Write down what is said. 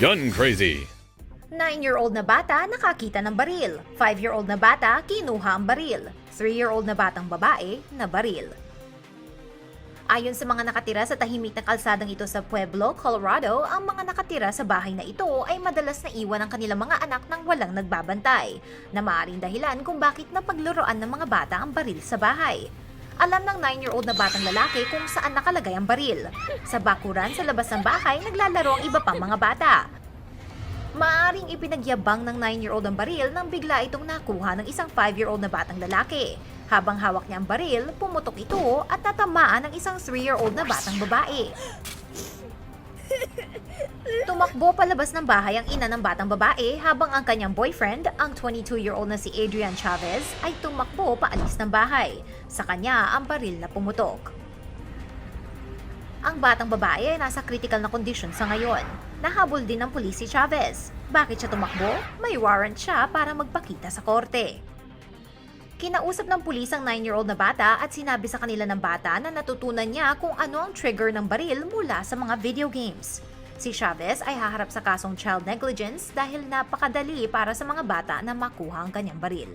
Gun crazy. 9-year-old na bata nakakita ng baril. 5-year-old na bata kinuha ang baril. 3-year-old na batang babae na baril. Ayon sa mga nakatira sa tahimik na kalsadang ito sa Pueblo, Colorado, ang mga nakatira sa bahay na ito ay madalas na iwan ang kanilang mga anak nang walang nagbabantay, na maaaring dahilan kung bakit napagluroan ng mga bata ang baril sa bahay. Alam ng 9-year-old na batang lalaki kung saan nakalagay ang baril. Sa bakuran sa labas ng bahay, naglalaro ang iba pang mga bata. Maaring ipinagyabang ng 9-year-old ang baril nang bigla itong nakuha ng isang 5-year-old na batang lalaki. Habang hawak niya ang baril, pumutok ito at natamaan ng isang 3-year-old na batang babae. Tumakbo palabas ng bahay ang ina ng batang babae habang ang kanyang boyfriend, ang 22-year-old na si Adrian Chavez, ay tumakbo paalis ng bahay. Sa kanya ang baril na pumutok. Ang batang babae ay nasa critical na kondisyon sa ngayon. Nahabol din ng pulis si Chavez. Bakit siya tumakbo? May warrant siya para magpakita sa korte. Kinausap ng pulis ang 9-year-old na bata at sinabi sa kanila ng bata na natutunan niya kung ano ang trigger ng baril mula sa mga video games. Si Chavez ay haharap sa kasong child negligence dahil napakadali para sa mga bata na makuha ang kanyang baril.